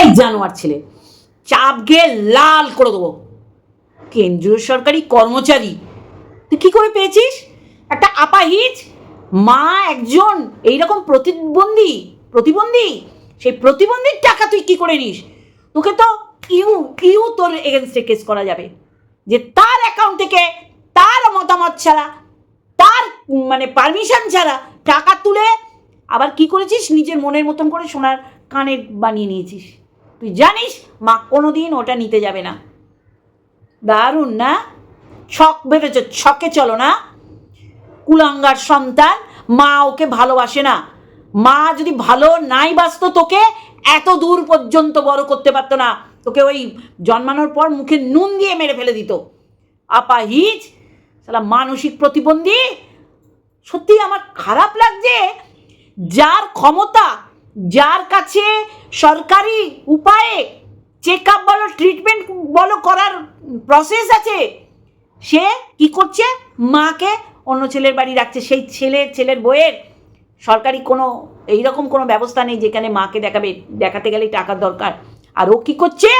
এই জানোয়ার ছেলে চাপ গিয়ে লাল করে দেবো। কেন্দ্রীয় সরকারি কর্মচারী? তুই কী করে পেয়েছিস? একটা আপাহিজ মা একজন, এইরকম প্রতিবন্ধী প্রতিবন্ধী, সেই প্রতিবন্ধীর টাকা তুই কি করে নিস? তোকে তো ইউ ইউ তোর এগেনস্টে কেস করা যাবে। যে তার অ্যাকাউন্ট থেকে তার মতামত ছাড়া, তার মানে পারমিশন ছাড়া টাকা তুলে আবার কি করেছিস? নিজের মনের মতন করে সোনার কানে বানিয়ে নিয়েছিস। তুই জানিস মা কোনো দিন ওটা নিতে যাবে না। দারুণ না? ছক বেঁধেছ ছকে চলো না। কুলাঙ্গার সন্তান, মা ওকে ভালোবাসে না। মা যদি ভালো নাই বাসতো তোকে, এত দূর পর্যন্ত বড় করতে পারতো না। তোকে ওই জন্মানোর পর মুখে নুন দিয়ে মেরে ফেলে দিত। আপাহিজ সালা মানসিক প্রতিবন্ধী। সত্যি আমার খারাপ লাগছে। যার ক্ষমতা যার কাছে সরকারি উপায়ে চেক আপ বলো ট্রিটমেন্ট বলো করার প্রসেস আছে, সে কি করছে? মাকে অন্য ছেলের বাড়ি রাখছে। সেই ছেলে, ছেলের বইয়ের সরকারি কোনো এইরকম কোনো ব্যবস্থা নেই যেখানে মাকে দেখাবে, দেখাতে গেলে টাকার দরকার। আর ও কি করছে?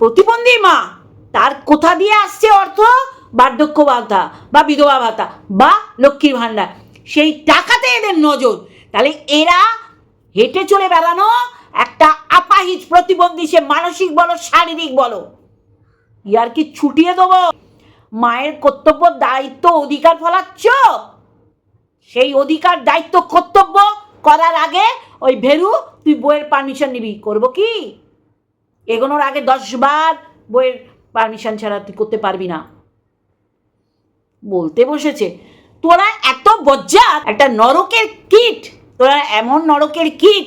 প্রতিবন্ধী মা, তার কোথা দিয়ে আসছে অর্থ? বার্ধক্য ভাতা বা বিধবা ভাতা বা লক্ষ্মীর ভাণ্ডার। সেই টাকাতে এদের নজর। তাহলে এরা হেঁটে চলে বেড়ানো একটা আপাহিজ প্রতিবন্ধী, সে মানসিক বলো, শারীরিক বলো। ইয়ার কি ছুটিয়ে দেবো? মায়ের কর্তব্য, দায়িত্ব, অধিকার ফলাচ্ছ? সেই অধিকার, দায়িত্ব, কর্তব্য করার আগে ওই ভেরু, তুই বইয়ের পারমিশন নিবি। করব কি? এগোনোর আগে দশবার বইয়ের পারমিশন ছাড়া তুই করতে পারবি না। বলতে বসেছে, তোরা এত বজ্জাত, একটা নরকের কিট তোরা এমন নরকের কিট?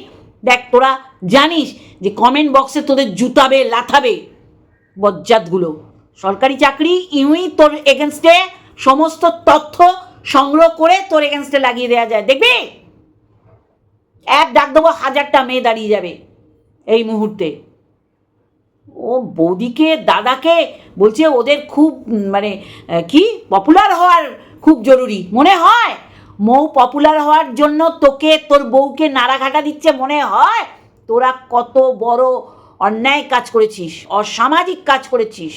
দেখ, তোরা জানিস যে কমেন্ট বক্সে তোদের জুতাবে, লাথাবে বজ্জাতগুলো। সরকারি চাকরি, ইউই তোর এগেনস্টে সমস্ত তথ্য সংগ্রহ করে তোর এগেনস্টে লাগিয়ে দেওয়া যায়। দেখবি? এক ডাক দেবো, হাজারটা মেয়ে দাঁড়িয়ে যাবে এই মুহূর্তে। ও বৌদিকে, দাদাকে বলছে ওদের খুব মানে কি? পপুলার হওয়ার খুব জরুরি। মনে হয়? মৌ পপুলার হওয়ার জন্য তোকে, তোর বউকে নাড়াঘাটা দিচ্ছে মনে হয়? তোরা কত বড় অন্যায় কাজ করেছিস, অসামাজিক কাজ করেছিস।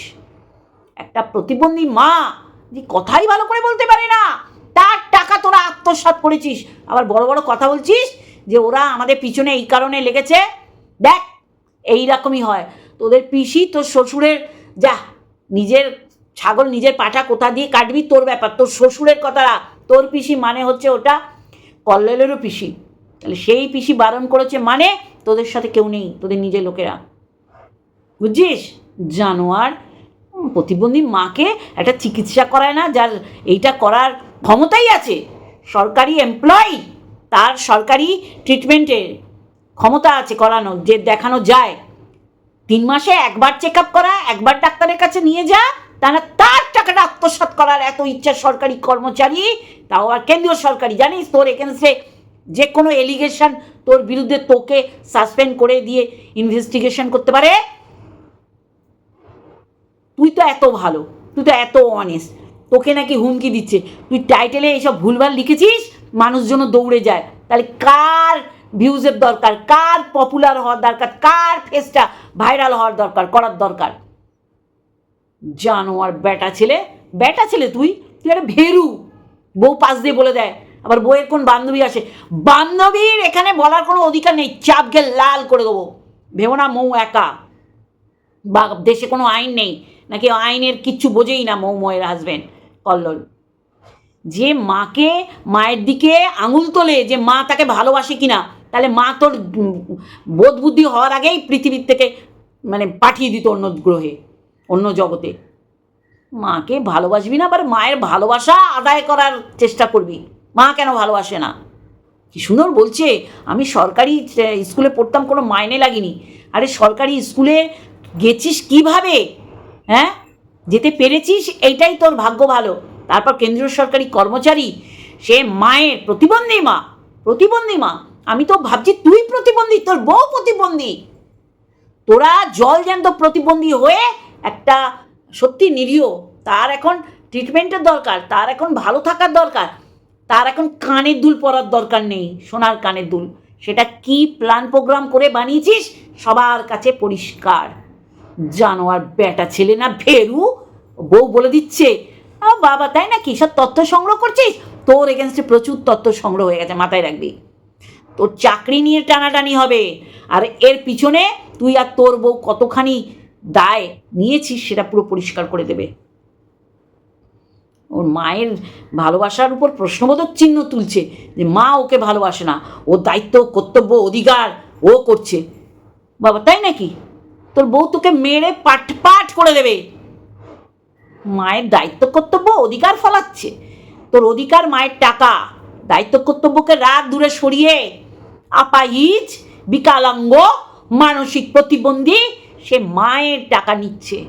একটা প্রতিবন্ধী মা, যে কথাই ভালো করে বলতে পারে না, তার টাকা তোরা আত্মসাৎ করেছিস। আবার বড় বড় কথা বলছিস যে ওরা আমাদের পিছনে এই কারণে লেগেছে? দেখ এই রকমই হয়। তোদের পিসি, তোর শ্বশুরের, যা, নিজের ছাগল নিজের পাটা কোথা দিয়ে কাটবি, তোর ব্যাপার। তোর শ্বশুরের কথা। তোর পিসি মানে হচ্ছে ওটা কল্লেলেরও পিসি। তাহলে সেই পিসি বারণ করেছে মানে তোদের সাথে কেউ নেই, তোদের নিজের লোকেরা। বুঝছিস? জানোয়ার প্রতিবন্ধী মাকে একটা চিকিৎসা করায় না, যার এইটা করার ক্ষমতাই আছে। সরকারি এমপ্লয়ি তার সরকারি ট্রিটমেন্টের ক্ষমতা আছে করানো, যে দেখানো যায়। তিন মাসে একবার চেক আপ করা, একবার ডাক্তারের কাছে নিয়ে যা তারা তার টাকাটা আত্মসাৎ করার এত ইচ্ছা সরকারি কর্মচারী, তাও আর কেন্দ্রীয় সরকারি, জানিস তোর এগেনস্টে যে কোনো এলিগেশন তোর বিরুদ্ধে তোকে সাসপেন্ড করে দিয়ে ইনভেস্টিগেশন করতে পারে? তুই তো এত ভালো, তুই তো এত অনেস্ট তোকে নাকি হুমকি দিচ্ছে। তুই টাইটেলে এইসব ভুলভাল লিখেছিস, মানুষজন দৌড়ে যায়। তাহলে কার ভিউজের দরকার? কার পপুলার হওয়ার দরকার? কার ফেসটা ভাইরাল হওয়ার দরকার? করার দরকার? জানোয়ার বেটা ছেলে বেটা ছেলে তুই? তুই একটা ভেরু। বউ পাশ দিয়ে বলে দেয়। আবার বউয়ের কোন বান্ধবী আসে? বান্ধবীর এখানে বলার কোনো অধিকার নেই। চাপকে লাল করে দেবো। ভেবো না মৌ একা। বা দেশে কোনো আইন নেই। নাকি আইনের কিচ্ছু বোঝেই না মৌময়ের হাজবেন্ড কল্লোল। যে মাকে মায়ের দিকে আঙুল তোলে, যে মা তাকে ভালোবাসে কিনা, তাহলে মা তোর বোধ বুদ্ধি হওয়ার আগেই পৃথিবীর থেকে মানে পাঠিয়ে দিত অন্য গ্রহে। অন্য জগতে। মাকে ভালোবাসবি না, আবার মায়ের ভালোবাসা আদায় করার চেষ্টা করবি। মা কেন ভালোবাসে না? কি সুন্দর বলছে, আমি সরকারি স্কুলে পড়তাম, কোনো মাইনে লাগিনি। আরে, সরকারি স্কুলে গেছিস কীভাবে? হ্যাঁ? যেতে পেরেছিস? এইটাই তোর ভাগ্য ভালো। তারপর কেন্দ্রীয় সরকারি কর্মচারী, সে মায়ের প্রতিবন্ধী মা প্রতিবন্ধী মা, আমি তো ভাবছি তুই প্রতিবন্ধী, তোর বউ প্রতিবন্ধী। তোরা জল জ্যান্ত প্রতিবন্ধী হয়ে একটা সত্যি নিরীহ, তার এখন ট্রিটমেন্টের দরকার, তার এখন ভালো থাকার দরকার, তার এখন কানের দুল পরার দরকার নেই, সোনার কানের দুল। সেটা কি প্ল্যান প্রোগ্রাম করে বানিয়েছিস? সবার কাছে পরিষ্কার। জানোয়ার বেটা ছেলে না ভেরু, বউ বলে দিচ্ছে বাবা, তাই না কি সব তথ্য সংগ্রহ করছিস? তোর এগেনস্টে প্রচুর তথ্য সংগ্রহ হয়ে গেছে, মাথায় রাখবি। তোর চাকরি নিয়ে টানাটানি হবে, আর এর পিছনে তুই আর তোর বউ কতখানি দায় নিয়েছিস সেটা পুরো পরিষ্কার করে দেবে। ওর মায়ের ভালোবাসার উপর প্রশ্নবোধক চিহ্ন তুলছে যে মা ওকে ভালোবাসে না, ওর দায়িত্ব, কর্তব্য, অধিকার ও করছে। বাবা, তাই নাকি? তোর বউ তোকে মেরে পাট পাট করে দেবে। মায়ের দায়িত্ব, কর্তব্য, অধিকার ফলাচ্ছে। তোর অধিকার, মায়ের টাকা। দায়িত্ব, কর্তব্যকে রাগ দূরে সরিয়ে আপাহিজ বিকালাঙ্গ মানসিক প্রতিবন্ধী সে মায়ের টাকা নিচ্ছে,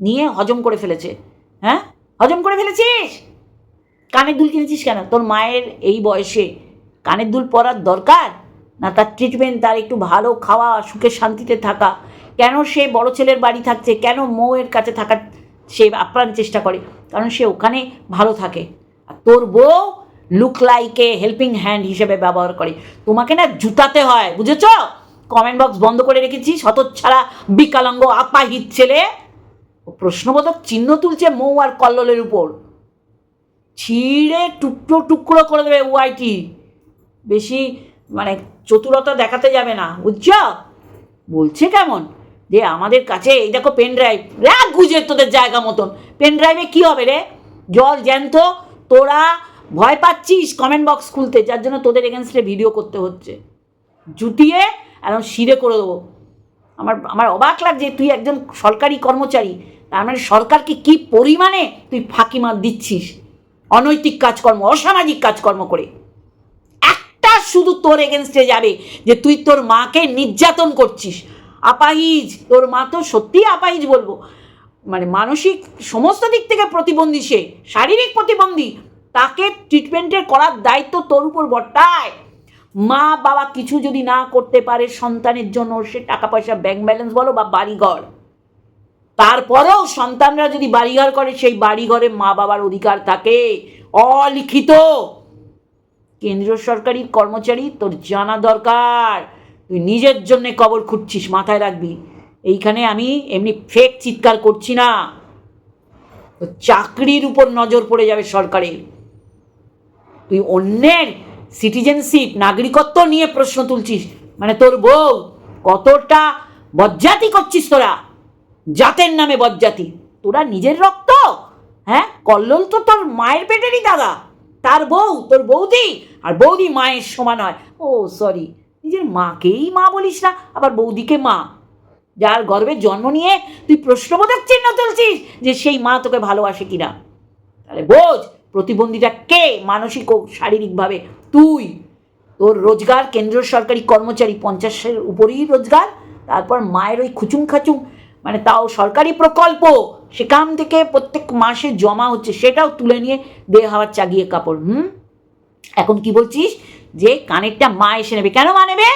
নিয়ে হজম করে ফেলেছে। হ্যাঁ? হজম করে ফেলেছিস? কানের দুল কিনেছিস কেন? তোর মায়ের এই বয়সে কানের দুল পরার দরকার? না তার ট্রিটমেন্ট তার একটু ভালো খাওয়া, সুখে শান্তিতে থাকা? কেন সে বড় ছেলের বাড়ি থাকছে? কেন মৌয়ের কাছে থাকার সে আপ্রাণ চেষ্টা করে? কারণ সে ওখানে ভালো থাকে। আর তোর বউ লুক লাইকে হেল্পিং হ্যান্ড হিসেবে ব্যবহার করে। তোমাকে না জুতাতে হয়, বুঝেছ? কমেন্ট বক্স বন্ধ করে রেখেছিস হতচ্ছাড়া বিকালাঙ্গ আপাহিত ছেলে। প্রশ্নবোধক চিহ্ন তুলছে মৌ আর কল্লোলের উপর। ছিঁড়ে টুকরো টুকরো করে দেবে ওয়াইটি বেশি মানে চতুরতা দেখাতে যাবে না। বুঝছ বলছে কেমন? যে আমাদের কাছে, এই দেখো পেন ড্রাইভ রাগ গুজে তোদের জায়গা মতন। পেন ড্রাইভে কী হবে রে? জল জ্যান্ত, তোরা ভয় পাচ্ছিস কমেন্ট বক্স খুলতে, যার জন্য তোদের এগেনস্টে ভিডিও করতে হচ্ছে। জুটিয়ে একদম শিরে করে দেবো। আমার আমার অবাক লাগছে তুই একজন সরকারি কর্মচারী, তার মানে সরকারকে কি পরিমাণে তুই ফাঁকি মার দিচ্ছিস? অনৈতিক কাজকর্ম, অসামাজিক কাজকর্ম করে। একটা শুধু তোর এগেনস্টে যাবে যে তুই তোর মাকে নির্যাতন করছিস। আপাহিজ, তোর মা তো সত্যিই আপাহিজ বলব। মানে মানসিক সমস্ত দিক থেকে প্রতিবন্ধী সে, শারীরিক প্রতিবন্ধী, তাকে ট্রিটমেন্টের করার দায়িত্ব তোর উপর বর্তায়। মা বাবা কিছু যদি না করতে পারে, সন্তানের জন্য সে টাকা পয়সা ব্যাংক ব্যালেন্স বলো বা বাড়িঘর। তারপরেও সন্তানরা যদি বাড়িঘর করে, সেই বাড়িঘরে মা বাবার অধিকার থাকে। অলিখিত। কেন্দ্রীয় সরকারি কর্মচারী, তোর জানা দরকার। তুই নিজের জন্যে কবর খুঁজছিস মাথায় রাখবি। এইখানে আমি এমনি ফেক চিৎকার করছি না। চাকরির উপর নজর পড়ে যাবে সরকারের। তুই অন্যের সিটিজেনশিপ নাগরিকত্ব নিয়ে প্রশ্ন তুলছিস। মানে তোর বউ কতটা বজ্জাতি করছিস তোরা? জাতের নামে বজ্জাতি। তোরা নিজের রক্ত হ্যাঁ? কল্লোল তো তোর মায়ের পেটেরই দাদা। তার বউ, তোর বৌদি। আর বৌদি মায়ের সমান হয়। ও সরি নিজের মাকেই মা বলিস না, আবার বৌদিকে মা। যার গর্ভে জন্ম নিয়ে তুই প্রশ্নবোধক চিহ্ন তুলছিস যে সেই মা তোকে ভালোবাসে কিনা। তাহলে বোঝ প্রতিবন্ধীটা কে মানসিক ও শারীরিকভাবে তুই তোর রোজগার কেন্দ্রীয় সরকারি কর্মচারী পঞ্চাশের উপরেই রোজগার, তারপর মায়ের ওই খুচুং খাচুং মানে তাও সরকারি প্রকল্প, সেখান থেকে প্রত্যেক মাসে জমা হচ্ছে, সেটাও তুলে নিয়ে দে হাওয়ার চাগিয়ে কাপড়, হুম? এখন কি বলছিস? যে কানেরটা মা এসে নেবে। কেন মা নেবে?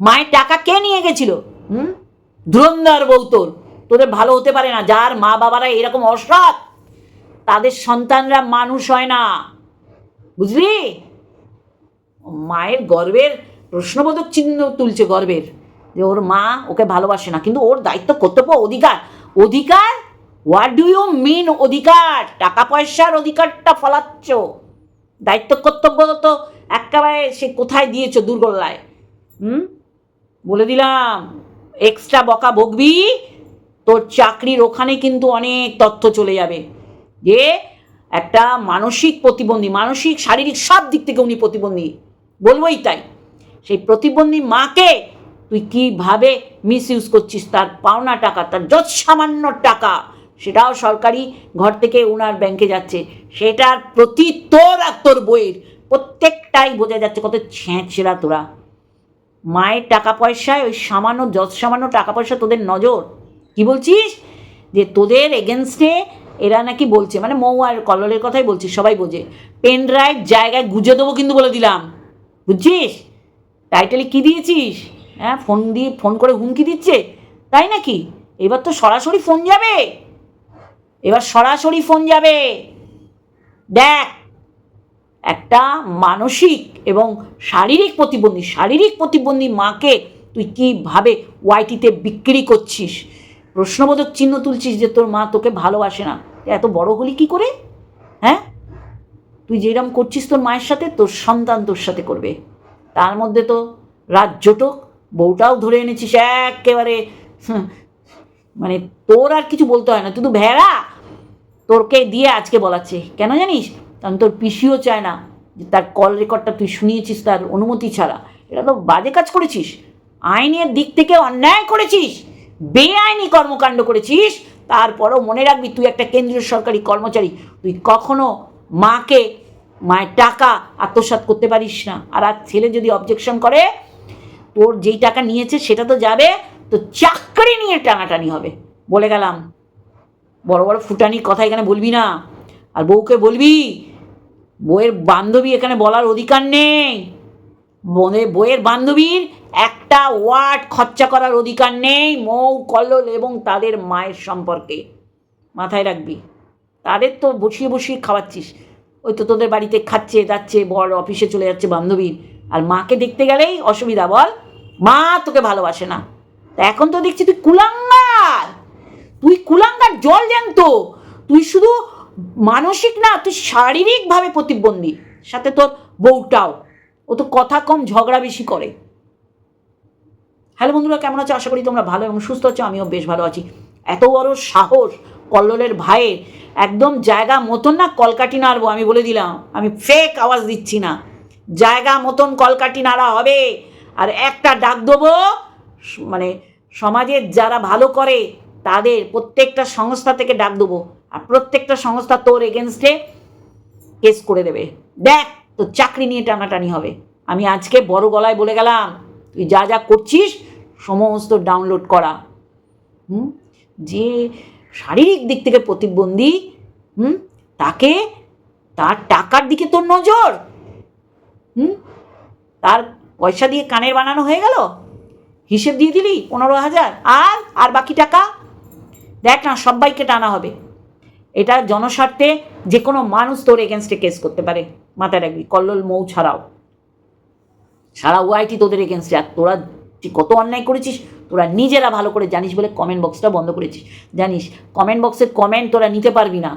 মায়ের টাকা কে নিয়ে গেছিল? হুম? ধুরন্ধর বউ তোর। তোদের ভালো হতে পারে না, যার মা বাবারা এরকম অসৎ, তাদের সন্তানরা মানুষ হয় না। বুঝলি? মায়ের গর্বের প্রশ্নবোধক চিহ্ন তুলছে গর্বের যে ওর মা ওকে ভালোবাসে না। কিন্তু ওর দায়িত্ব, কর্তব্য, অধিকার। অধিকার? হোয়াট ডু ইউ মিন অধিকার? টাকা পয়সার অধিকারটা ফলাচ্ছ। দায়িত্ব, কর্তব্য তো একেবারে সে কোথায় দিয়েছ দুর্গল্লায়? হুম? বলে দিলাম এক্সট্রা বকা বকবি, তোর চাকরির ওখানে কিন্তু অনেক তথ্য চলে যাবে। যে একটা মানসিক প্রতিবন্ধী, মানসিক, শারীরিক সব দিক থেকে উনি প্রতিবন্ধী। বলবোই তাই। সেই প্রতিবন্ধী মাকে তুই কীভাবে মিস ইউজ করছিস? তার পাওনা টাকা, তার যত সামান্য টাকা, সেটাও সরকারি ঘর থেকে ওনার ব্যাংকে যাচ্ছে। সেটার প্রতি তোর আর তোর বইয়ের প্রত্যেকটাই বোঝা যাচ্ছে কত ছেঁচড়া তোরা। মায়ের টাকা পয়সায় ওই সামান্য যত সামান্য টাকা পয়সা তোদের নজর। কি বলছিস? যে তোদের এগেনস্টে এরা নাকি বলছে মানে মৌ আর কলরের কথাই বলছি সবাই বোঝে। পেন ড্রাইভ জায়গায় গুজে দেবো কিন্তু বলে দিলাম। বুঝছিস? টাইটেলে কি দিয়েছিস? হ্যাঁ ফোন দিয়ে ফোন করে হুমকি দিচ্ছে? তাই নাকি? এবার তো সরাসরি ফোন যাবে। এবার সরাসরি ফোন যাবে। দেখ, একটা মানসিক এবং শারীরিক প্রতিবন্ধী শারীরিক প্রতিবন্ধী মাকে তুই কীভাবে ওয়াইটিতে বিক্রি করছিস? প্রশ্নবোধক চিহ্ন তুলছিস যে তোর মা তোকে ভালোবাসে না। এত বড় হলি কি করে? হ্যাঁ? তুই যেরকম করছিস তোর মায়ের সাথে, তোর সন্তান তোর সাথে করবে। তার মধ্যে তো রাজ্যটক বউটাও ধরে এনেছিস একেবারে মানে তোর আর কিছু বলতে হয় না, তুই তো ভেড়া। তোরকে দিয়ে আজকে বলাচ্ছে, কেন জানিস? কারণ তোর পিসিও চায় না যে তার কল রেকর্ডটা তুই শুনিয়েছিস, তার অনুমতি ছাড়া। এটা তো বাজে কাজ করেছিস। আইনের দিক থেকে অন্যায় করেছিস। বেআইনি কর্মকাণ্ড করেছিস। তারপরও মনে রাখবি, তুই একটা কেন্দ্রীয় সরকারি কর্মচারী, তুই কখনো মাকে, মায়ের টাকা আত্মসাৎ করতে পারিস না। আর আর ছেলে যদি অবজেকশন করে, তোর যেই টাকা নিয়েছে সেটা তো যাবে তো চাকরি নিয়ে টানাটানি হবে। বলে গেলাম। বড় বড় ফুটানির কথা এখানে বলবি না। আর বউকে বলবি বইয়ের বান্ধবী এখানে বলার অধিকার নেই। বইয়ের বান্ধবীর একটা ওয়ার্ড খরচা করার অধিকার নেই, মৌ, কল্লোল এবং তাদের মায়ের সম্পর্কে। মাথায় রাখবি। তাদের তো বসিয়ে বসিয়ে খাওয়াচ্ছিস। ওই তো তোদের বাড়িতে খাচ্ছে, যাচ্ছে বড় অফিসে চলে যাচ্ছে বান্ধবীর আর মাকে দেখতে গেলেই অসুবিধা বল, মা তোকে ভালোবাসে না। তা এখন তো দেখছি তুই কুলাঙ্গার। তুই কুলাঙ্গার জল জ্যান্ত তুই শুধু মানসিক না, তুই শারীরিকভাবে প্রতিবন্ধী। সাথে তোর বউটাও। ও তো কথা কম, ঝগড়া বেশি করে। হ্যালো বন্ধুরা, কেমন আছো? আশা করি তোমরা ভালো এবং সুস্থ আছো। আমিও বেশ ভালো আছি। এত বড় সাহস কল্লোলের ভাইয়ের একদম জায়গা মতন না কলকাটি নাড়বো, আমি বলে দিলাম। আমি ফেক আওয়াজ দিচ্ছি না। জায়গা মতন কলকাটি নাড়া হবে। আর একটা ডাক দেবো মানে সমাজের যারা ভালো করে তাদের প্রত্যেকটা সংস্থা থেকে ডাক দেবো। আর প্রত্যেকটা সংস্থা তোর এগেনস্টে কেস করে দেবে। দেখ তো চাকরি নিয়ে টানাটানি হবে। আমি আজকে বড় গলায় বলে গেলাম, তুই যা যা করছিস, সমস্ত ডাউনলোড করা। হুম? যে শারীরিক দিক থেকে প্রতিবন্ধী, হুম? তাকে তার টাকার দিকে তোর নজর, হুম? তার পয়সা দিয়ে কানের বানানো হয়ে গেল, হিসেব দিয়ে দিলি পনেরো হাজার, আর আর বাকি টাকা? দেখ না সবাইকে টানা হবে। এটা জনস্বার্থে যে কোনো মানুষ তোর এগেনস্টে কেস করতে পারে। মাথায় রাখবি, কল্লোল মৌ ছাড়াও। সারা ওয়াইটি তোদের এগেনস্টে আর তোরা কত অন্যায় করেছিস তোরা নিজেরা ভালো করে জানিস বলে কমেন্ট বক্সটা বন্ধ করেছিস জানিস কমেন্ট বক্সের কমেন্ট তোরা নিতে পারবি না।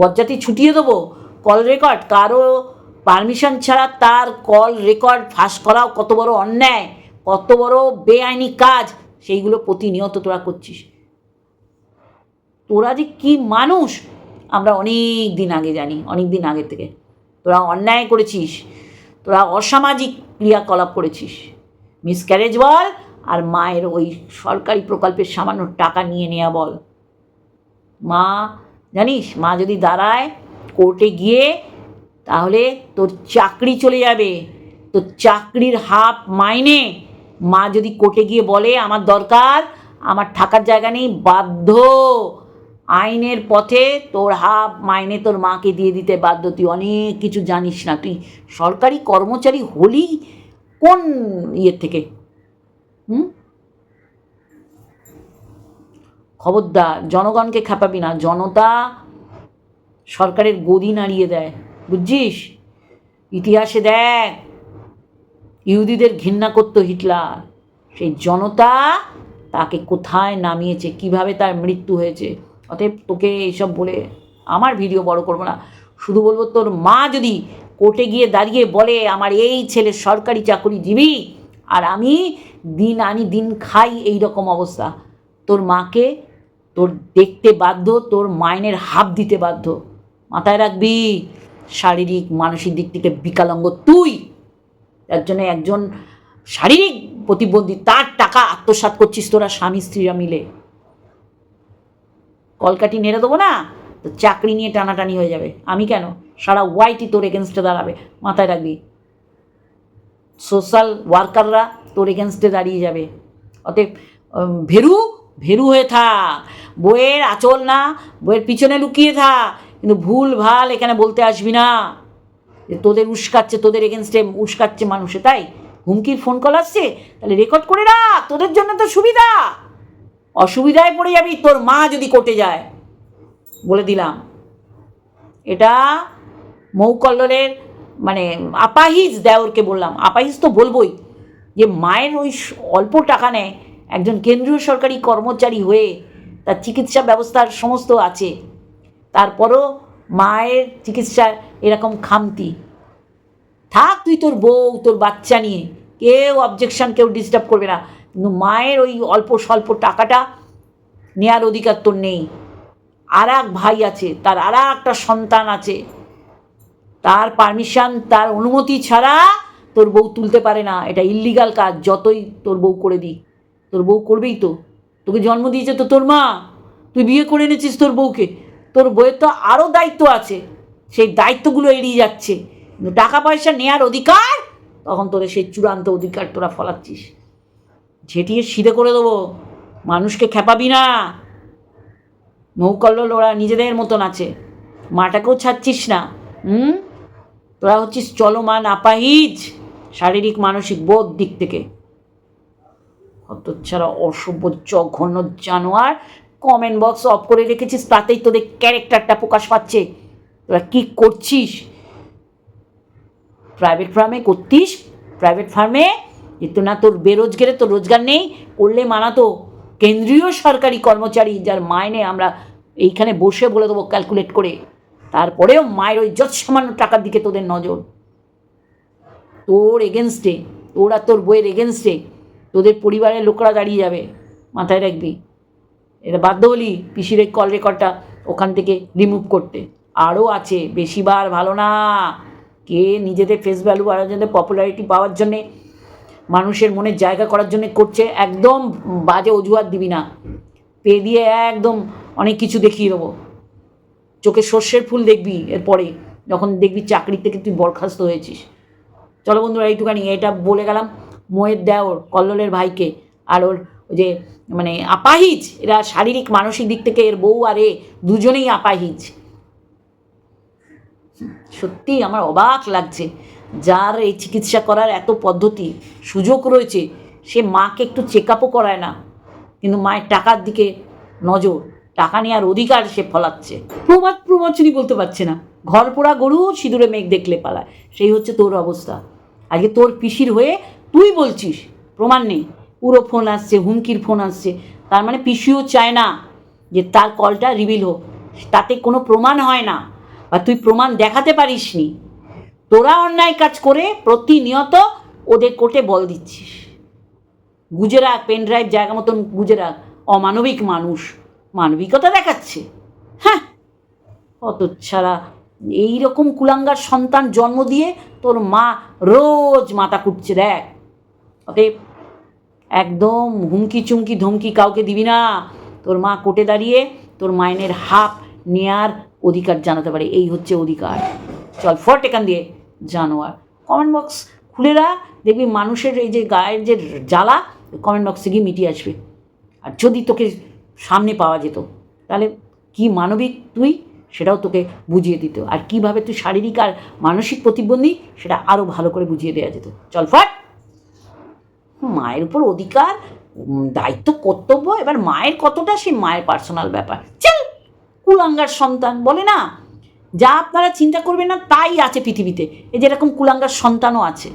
বজ্জাতি ছুটিয়ে দেবো। কল রেকর্ড কারও পারমিশন ছাড়া তার কল রেকর্ড ফাঁস করাও কত বড় অন্যায়, কত বড় বেআইনি কাজ, সেইগুলো প্রতিনিয়ত তোরা করছিস। তোরা যে কি মানুষ, আমরা অনেক দিন আগে জানি, অনেক দিন আগে থেকে। তোরা অন্যায় করেছিস, তোরা অসামাজিক ক্রিয়াকলাপ করেছিস। মিসক্যারেজ বল আর মায়ের ওই সরকারি প্রকল্পের সামান্য টাকা নিয়ে নেওয়া বল। মা, জানিস, মা যদি দাঁড়ায় কোর্টে গিয়ে, তাহলে তোর চাকরি চলে যাবে। তোর চাকরির হাফ মাইনে মা যদি কোর্টে গিয়ে বলে, আমার দরকার, আমার থাকার জায়গা নেই, বাধ্য। আইনের পথে তোর হাফ মাইনে তোর মাকে দিয়ে দিতে বাধ্য। তুই অনেক কিছু জানিস না। তুই সরকারি কর্মচারী হলি কোন ইয়ের থেকে? হুম? খবরদার, জনগণকে খেপাবি না, জনতা সরকারের গদি নাড়িয়ে দেয়, বুঝছিস? ইতিহাসে দেখ, ইহুদিদের ঘৃণা করতো হিটলার, সেই জনতা তাকে কোথায় নামিয়েছে, কীভাবে তার মৃত্যু হয়েছে, অতএব তোকে এইসব বলে আমার ভিডিও বড় করব না, শুধু বলব তোর মা যদি কোর্টে গিয়ে দাঁড়িয়ে বলে, আমার এই ছেলে সরকারি চাকরিজীবী আর আমি দিন আনি দিন খাই এই রকম অবস্থা। তোর মাকে তোর দেখতে বাধ্য, তোর মাইনের হাফ দিতে বাধ্য। মাথায় রাখবি, শারীরিক, মানসিক দিক থেকে বিকালাঙ্গ তুই। জন্য একজন শারীরিক প্রতিবন্ধী, তার টাকা আত্মসাৎ করছিস তোরা স্বামী স্ত্রীরা মিলে। কলকাটি নেড়ে দেবো না? তো চাকরি নিয়ে টানাটানি হয়ে যাবে। আমি কেন? সারা ওয়াইটি তোর এগেনস্টে দাঁড়াবে। মাথায় রাখবি। সোশ্যাল ওয়ার্কাররা তোর এগেনস্টে দাঁড়িয়ে যাবে। অতএব ভেরু ভেরু হয়ে থাক বইয়ের আচল না বইয়ের পিছনে লুকিয়ে থাক কিন্তু ভুল, ভালো এখানে বলতে আসবি না। যে তোদের উস্কাচ্ছে, তোদের এগেনস্টে উস্কাচ্ছে মানুষে, তাই? হুমকির ফোন কল আসছে? তাহলে রেকর্ড করে রাখ, তোদের জন্য তো সুবিধা। অসুবিধায় পড়ে যাবি, তোর মা যদি কোর্টে যায়। বলে দিলাম। এটা মৌকল্লরের মানে আপাহিজ, দেওরকে বললাম। আপাহিজ তো বলবোই যে মায়ের ওই অল্প টাকা নেয়, একজন কেন্দ্রীয় সরকারি কর্মচারী হয়ে তার চিকিৎসা ব্যবস্থার সমস্ত আছে। তারপরও মায়ের চিকিৎসার এরকম খামতি। থাক তুই তোর বউ, তোর বাচ্চা নিয়ে, কেউ অবজেকশন কেউ ডিস্টার্ব করবে না। কিন্তু মায়ের ওই অল্প স্বল্প টাকাটা নেয়ার অধিকার তোর নেই। আর এক ভাই আছে, তার আর একটা সন্তান আছে। তার পারমিশন তার অনুমতি ছাড়া তোর বউ তুলতে পারে না। এটা ইল্লিগাল কাজ, যতই তোর বউ করে দিই তোর বউ করবেই তো। তোকে জন্ম দিয়েছে তো তোর মা। তুই বিয়ে করে এনেছিস তোর বউকে। তোর বউয়ের তো আরও দায়িত্ব আছে। সেই দায়িত্বগুলো এড়িয়ে যাচ্ছে। কিন্তু টাকা পয়সা নেয়ার অধিকার, তখন তোদের সেই চূড়ান্ত অধিকার তোরা ফলাচ্ছিস। ঝেঁটিয়ে সিধে করে দেবো। মানুষকে খেপাবি না। নৌকল্লোল ওরা নিজেদের মতন আছে। মাটাকেও ছাড়ছিস না। হুম? তোরা হচ্ছিস চলমান আপাহিজ। শারীরিক, মানসিক বোধ দিক থেকে। ছাড়া অসভ্য, জঘন্য জানোয়ার কমেন্ট বক্স অফ করে রেখেছিস, তাতেই তোদের ক্যারেক্টারটা প্রকাশ পাচ্ছে। তোরা কী করছিস? প্রাইভেট ফার্মে করতিস? প্রাইভেট ফার্মে যেহেতু না তোর বেরোজগারে তোর রোজগার নেই, করলে মানাতো কেন্দ্রীয় সরকারি কর্মচারী, যার মাইনে আমরা এইখানে বসে বলে দেবো ক্যালকুলেট করে। তারপরেও মায়ের ওই যত সামান্য টাকার দিকে তোদের নজর। তোর এগেনস্টে তোর তোর বইয়ের এগেনস্টে তোদের পরিবারের লোকরা দাঁড়িয়ে যাবে, মাথায় রাখবি। এটা বাধ্য হলি পিসির কল রেকর্ডটা ওখান থেকে রিমুভ করতে। আরও আছে, বেশিবার ভালো না। কে নিজেদের ফেস ভ্যালু বাড়ার জন্য পপুলারিটি পাওয়ার জন্যে, মানুষের মনে জায়গা করার জন্য করছে, একদম বাজে অজুহাত দিবি না। পে দিয়ে একদম অনেক কিছু দেখিয়ে দেবো। চোখে সর্ষের ফুল দেখবি এরপরে, যখন দেখবি চাকরি থেকে তুই বরখাস্ত হয়েছিস। চলো বন্ধুরা, এইটুখানি, এটা বলে গেলাম মোয়ের দেওর, কল্লোলের ভাইকে, আর ওর যে মানে আপাহিজ, এরা শারীরিক, মানসিক দিক থেকে এর বউ আর এ দুজনেই আপাহিজ। সত্যি আমার অবাক লাগছে, যার এই চিকিৎসা করার এত পদ্ধতি, সুযোগ রয়েছে, সে মাকে একটু চেক আপও করায় না, কিন্তু মায়ের টাকার দিকে নজর। টাকা নেওয়ার অধিকার সে ফলাচ্ছে। প্রবাদ প্রবচনই বলতে পারছে না। ঘর পোড়া গরু সিঁদুরে মেঘ দেখলে পালায়। সেই হচ্ছে তোর অবস্থা। আজকে তোর পিসির হয়ে তুই বলছিস, প্রমাণ নেই। পুরো ফোন আসছে, হুমকির ফোন আসছে। তার মানে পিসিও চায় না যে তার কলটা রিভিল হোক। তাতে কোনো প্রমাণ হয় না। বা তুই প্রমাণ দেখাতে পারিসনি। তোরা অন্যায় কাজ করে প্রতিনিয়ত ওদের কোর্টে বল দিচ্ছিস। গুজে রাখ পেন ড্রাইভ জায়গা মতন গুজে রাখ। অমানবিক মানুষ। মানবিকতা দেখাচ্ছে। হ্যাঁ অত ছাড়া এইরকম কুলাঙ্গার সন্তান জন্ম দিয়ে তোর মা রোজ মাথা কুটছে, দেখ। অতএব একদম হুমকি চুমকি ধমকি কাউকে দিবি না। তোর মা কোটে দাঁড়িয়ে তোর মাইনের হাফ নেয়ার অধিকার জানাতে পারে, এই হচ্ছে অধিকার। চল ফট এখান দিয়ে জানোয়ার। কমেন্ট বক্স খুলে রাখ, দেখবি মানুষের এই যে গায়ের যে জ্বালা কমেন্ট বক্সে গিয়ে মিটিয়ে আসবে। আর যদি তোকে সামনে পাওয়া যেত। তাহলে কি মানবিক তুই? সেটাও তোকে বুঝিয়ে দিত। আর কীভাবে তুই শারীরিক আর মানসিক প্রতিবন্ধী, সেটা আরও ভালো করে বুঝিয়ে দেওয়া যেত। চল ফট। মায়ের উপর অধিকার দায়িত্ব, কর্তব্য, এবার মায়ের কতটা সে মায়ের পার্সোনাল ব্যাপার। চল! কুলাঙ্গার সন্তান, বলে না? যা আপনারা চিন্তা করবেন না, তাই আছে পৃথিবীতে। এই যেরকম কুলাঙ্গার সন্তানও আছে।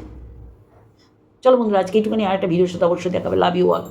চলো বন্ধুরা, আজকে এইটুখানি আর একটা ভিডিওর সাথে অবশ্যই দেখাবে। Love you all